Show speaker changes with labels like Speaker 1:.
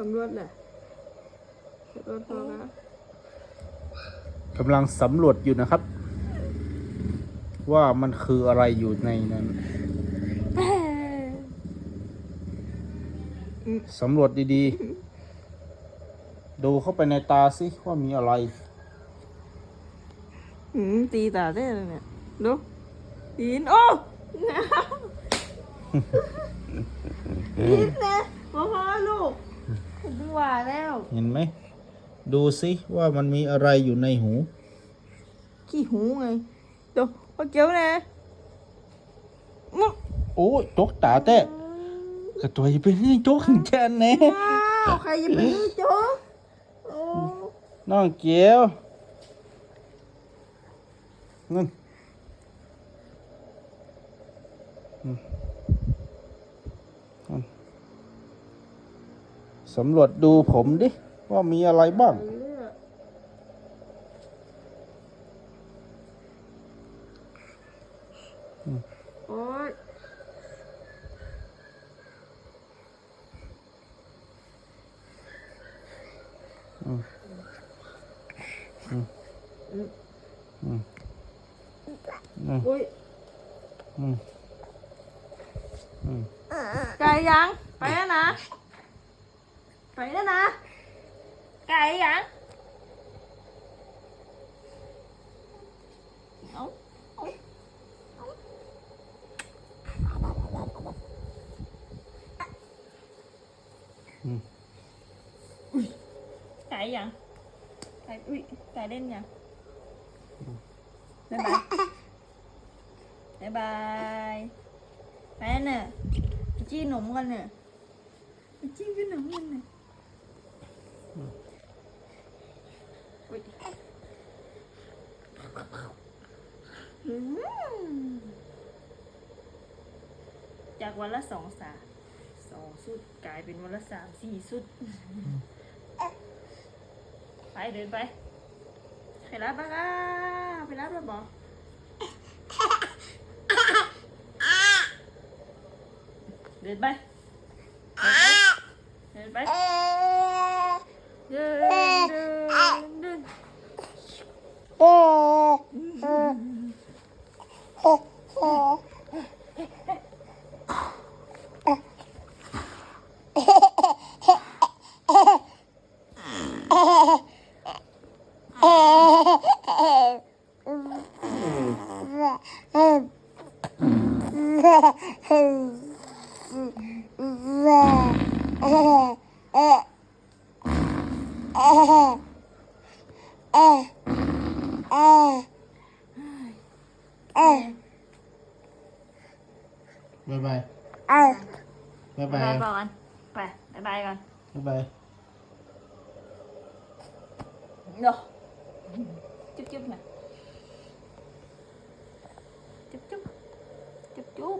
Speaker 1: สำรวจแหละสำรวจพอนะ
Speaker 2: กำลังสำรวจอยู่นะครับ ว่ามันคืออะไรอยู่ในนั้นสำรวจดีๆ ดูเข้าไปในตาสิว่ามีอะไร
Speaker 1: อืม ตีตาได้เลยเนี่ย ดูยินโอ้ยินนะพ่อพ่อลูก ผมถึงว่าแล้ว
Speaker 2: เห็นไหม ดูสิว่ามันมีอะไรอยู่ในหู
Speaker 1: ขี้หูไงดูพ่อเกี้ยวนะมึง
Speaker 2: โอ้ยจกตาแต่กระตัวจะเป็นนี่จกแค่ไหน
Speaker 1: ว้าวใครจะไปรู้จ๊กโอ้
Speaker 2: น้องเกียวนั่นอืมนั่ สำรวจดูผมดิ ว่ามีอะไรบ้าง
Speaker 1: เลือกโอ๊ยอุ้ย
Speaker 2: อืมอืม
Speaker 1: ไก่ยังไปนะไปแล้วนะไก่ยังเอาเอาอุ๊ยไก่ยังไก่อุ้ยไกลยัง ไปแล้วนี่ ยไปจี้หนมกันเนี่ยไปจี้ขนมกันเนี่ยอุ๊ จากวันละสองสาสองสุดกลายเป็นวันละสามสี่สุด ไปเดินไปไปรับบ้างอะไปรับแล้วบอกเดินไป เดินไป เดินเดินเดิน เดิน
Speaker 2: บ๊ายบายบ๊าย
Speaker 1: ไป
Speaker 2: บาย
Speaker 1: ก่อ